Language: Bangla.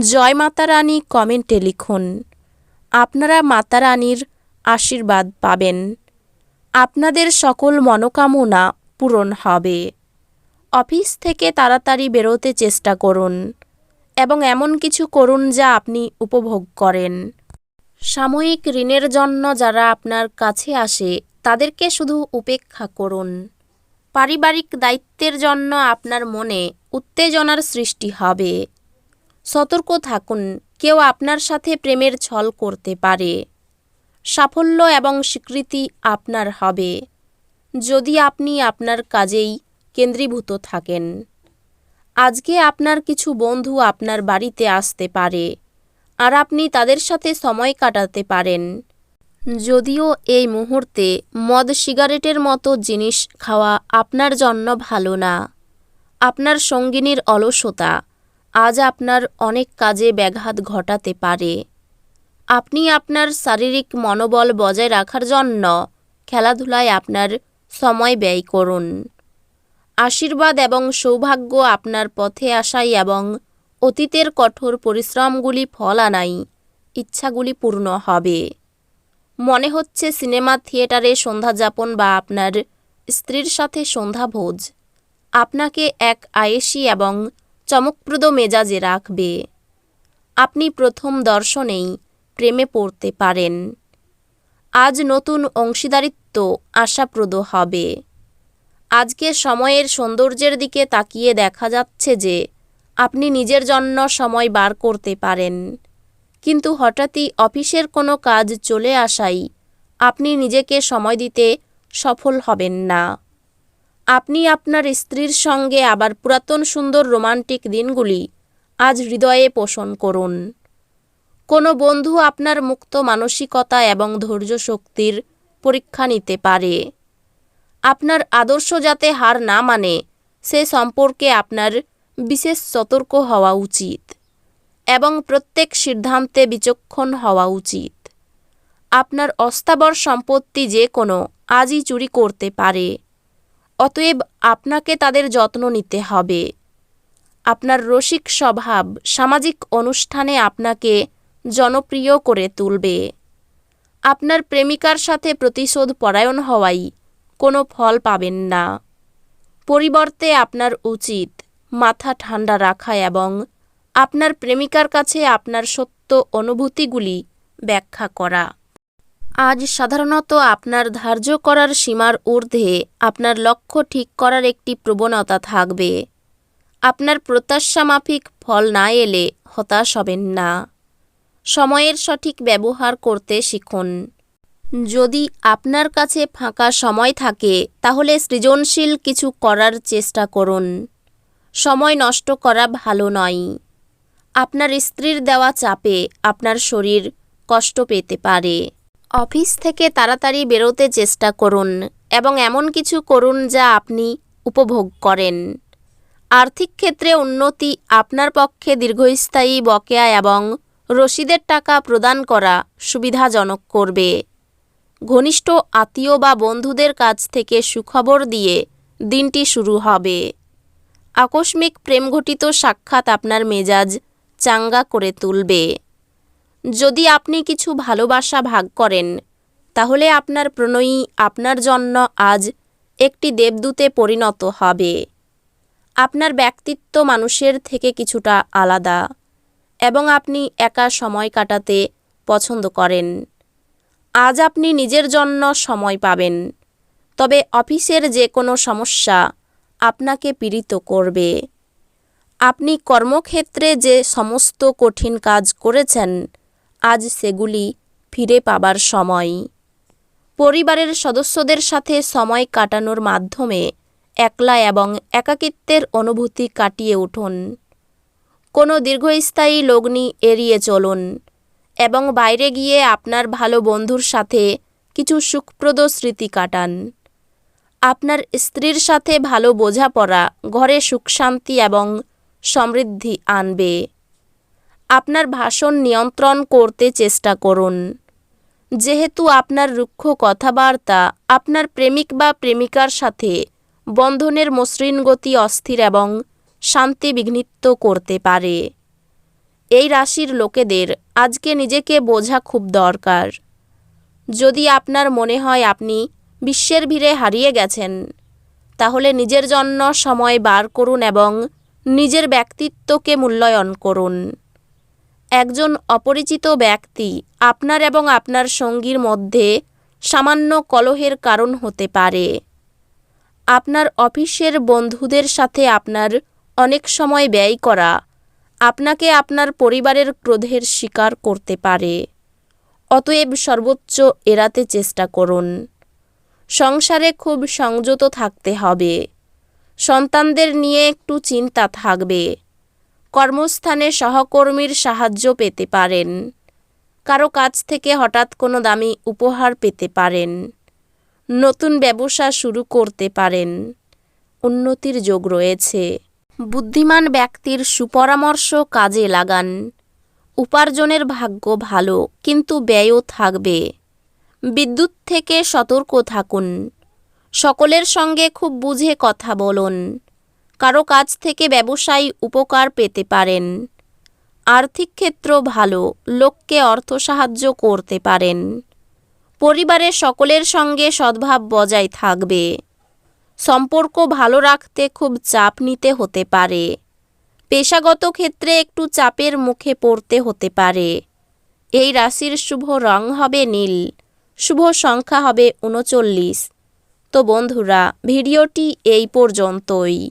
জয় মাতা রানী কমেন্টে লিখুন, আপনারা মাতা রানীর আশীর্বাদ পাবেন। আপনাদের সকল মনোকামনা পূরণ হবে। অফিস থেকে তাড়াতাড়ি বেরোতে চেষ্টা করুন এবং এমন কিছু করুন যা আপনি উপভোগ করেন। সাময়িক ঋণের জন্য যারা আপনার কাছে আসে, তাদেরকে শুধু উপেক্ষা করুন। পারিবারিক দায়িত্বের জন্য আপনার মনে উত্তেজনার সৃষ্টি হবে। সতর্ক থাকুন, কেউ আপনার সাথে প্রেমের ছল করতে পারে। সাফল্য এবং স্বীকৃতি আপনার হবে, যদি আপনি আপনার কাজেই কেন্দ্রীভূত থাকেন। আজকে আপনার কিছু বন্ধু আপনার বাড়িতে আসতে পারে আর আপনি তাদের সাথে সময় কাটাতে পারেন। যদিও এই মুহূর্তে মদ সিগারেটের মতো জিনিস খাওয়া আপনার জন্য ভালো না। আপনার সঙ্গিনীর অলসতা আজ আপনার অনেক কাজে ব্যাঘাত ঘটাতে পারে। আপনি আপনার শারীরিক মনোবল বজায় রাখার জন্য খেলাধুলায় আপনার সময় ব্যয় করুন। আশীর্বাদ এবং সৌভাগ্য আপনার পথে আসাই এবং অতীতের কঠোর পরিশ্রমগুলি ফল আনাই ইচ্ছাগুলি পূর্ণ হবে। মনে হচ্ছে সিনেমা, থিয়েটারে সন্ধ্যা যাপন বা আপনার স্ত্রীর সাথে সন্ধ্যাভোজ আপনাকে এক আয়েসি এবং চমকপ্রদ মেজাজে রাখবে। আপনি প্রথম দর্শনেই প্রেমে পড়তে পারেন। আজ নতুন অংশীদারিত্ব আশাপ্রদ হবে। আজকে সময়ের সৌন্দর্যের দিকে তাকিয়ে দেখা যাচ্ছে যে আপনি নিজের জন্য সময় বার করতে পারেন। কিন্তু হঠাৎই অফিসের কোনো কাজ চলে আসাই আপনি নিজেকে সময় দিতে সফল হবেন না। আপনি আপনার স্ত্রীর সঙ্গে আবার পুরাতন সুন্দর রোমান্টিক দিনগুলি আজ হৃদয়ে পোষণ করুন। কোনো বন্ধু আপনার মুক্ত মানসিকতা এবং ধৈর্য শক্তির পরীক্ষা নিতে পারে। আপনার আদর্শ যাতে হার না মানে সে সম্পর্কে আপনার বিশেষ সতর্ক হওয়া উচিত এবং প্রত্যেক সিদ্ধান্তে বিচক্ষণ হওয়া উচিত। আপনার অস্থাবর সম্পত্তি যে কোনো আজই চুরি করতে পারে। অতএব আপনাকে তাদের যত্ন নিতে হবে। আপনার রসিক স্বভাব সামাজিক অনুষ্ঠানে আপনাকে জনপ্রিয় করে তুলবে। আপনার প্রেমিকার সাথে প্রতিশোধ পরায়ণ হওয়াই কোনো ফল পাবেন না। পরিবর্তে আপনার উচিত মাথা ঠান্ডা রাখা এবং আপনার প্রেমিকার কাছে আপনার সত্য অনুভূতিগুলি ব্যাখ্যা করা। আজ সাধারণত আপনার ধার্য করার সীমার ঊর্ধ্বে আপনার লক্ষ্য ঠিক করার একটি প্রবণতা থাকবে। আপনার প্রত্যাশা মাফিক ফল না এলে হতাশ হবেন না। সময়ের সঠিক ব্যবহার করতে শিখুন। যদি আপনার কাছে ফাঁকা সময় থাকে, তাহলে সৃজনশীল কিছু করার চেষ্টা করুন। সময় নষ্ট করা ভালো নয়। আপনার স্ত্রীর দেওয়া চাপে আপনার শরীর কষ্ট পেতে পারে। অফিস থেকে তাড়াতাড়ি বেরোতে চেষ্টা করুন এবং এমন কিছু করুন যা আপনি উপভোগ করেন। আর্থিক ক্ষেত্রে উন্নতি আপনার পক্ষে দীর্ঘস্থায়ী বকেয়া এবং রসিদের টাকা প্রদান করা সুবিধাজনক করবে। ঘনিষ্ঠ আত্মীয় বা বন্ধুদের কাছ থেকে সুখবর দিয়ে দিনটি শুরু হবে। আকস্মিক প্রেমঘটিত সাক্ষাৎ আপনার মেজাজ চাঙ্গা করে তুলবে। যদি আপনি কিছু ভালোবাসা ভাগ করেন, তাহলে আপনার প্রণয়ী আপনার জন্য আজ একটি দেবদূতে পরিণত হবে। আপনার ব্যক্তিত্ব মানুষের থেকে কিছুটা আলাদা এবং আপনি একা সময় কাটাতে পছন্দ করেন। আজ আপনি নিজের জন্য সময় পাবেন, তবে অফিসের যে কোনো সমস্যা আপনাকে পীড়িত করবে। আপনি কর্মক্ষেত্রে যে সমস্ত কঠিন কাজ করেছেন আজ সেগুলি ফিরে পাবার সময়। পরিবারের সদস্যদের সাথে সময় কাটানোর মাধ্যমে একলা এবং একাকিত্বের অনুভূতি কাটিয়ে উঠুন। কোনো দীর্ঘস্থায়ী লগ্নি এড়িয়ে চলুন এবং বাইরে গিয়ে আপনার ভালো বন্ধুর সাথে কিছু সুখপ্রদ স্মৃতি কাটান। আপনার স্ত্রীর সাথে ভালো বোঝাপড়া ঘরে সুখ শান্তি এবং সমৃদ্ধি আনবে। আপনার ভাষণ নিয়ন্ত্রণ করতে চেষ্টা করুন। যেহেতু আপনার রুক্ষ কথাবার্তা, আপনার প্রেমিক বা প্রেমিকার সাথে বন্ধনের মসৃণ গতি অস্থির এবং শান্তি বিঘ্নিত করতে পারে। এই রাশির লোকেদের আজকে নিজেকে বোঝা খুব দরকার। যদি আপনার মনে হয় আপনি বিশ্বের ভিড়ে হারিয়ে গেছেন, তাহলে নিজের জন্য সময় বার করুন এবং নিজের ব্যক্তিত্বকে মূল্যায়ন করুন। একজন অপরিচিত ব্যক্তি আপনার এবং আপনার সঙ্গীর মধ্যে সামান্য কলহের কারণ হতে পারে। আপনার অফিসের বন্ধুদের সাথে আপনার অনেক সময় ব্যয় করা আপনাকে আপনার পরিবারের ক্রোধের শিকার করতে পারে। অতএব সর্বোচ্চ এড়াতে চেষ্টা করুন। সংসারে খুব সংযত থাকতে হবে। সন্তানদের নিয়ে একটু চিন্তা থাকবে। কর্মস্থানে সহকর্মীর সাহায্য পেতে পারেন। কারও কাছ থেকে হঠাৎ কোনো দামি উপহার পেতে পারেন। নতুন ব্যবসা শুরু করতে পারেন। উন্নতির যোগ রয়েছে। বুদ্ধিমান ব্যক্তির সুপরামর্শ কাজে লাগান। উপার্জনের ভাগ্য ভালো, কিন্তু ব্যয়ও থাকবে। বিদ্যুৎ থেকে সতর্ক থাকুন। সকলের সঙ্গে খুব বুঝে কথা বলুন। কারও কাছ থেকে ব্যবসায়ী উপকার পেতে পারেন। আর্থিক ক্ষেত্র ভালো, লোককে অর্থ সাহায্য করতে পারেন। পরিবারের সকলের সঙ্গে সদ্ভাব বজায় থাকবে। সম্পর্ক ভালো রাখতে খুব চাপ নিতে হতে পারে। পেশাগত ক্ষেত্রে একটু চাপের মুখে পড়তে হতে পারে। এই রাশির শুভ রং হবে নীল, শুভ সংখ্যা হবে উনচল্লিশ। তো বন্ধুরা, ভিডিওটি এই পর্যন্তই।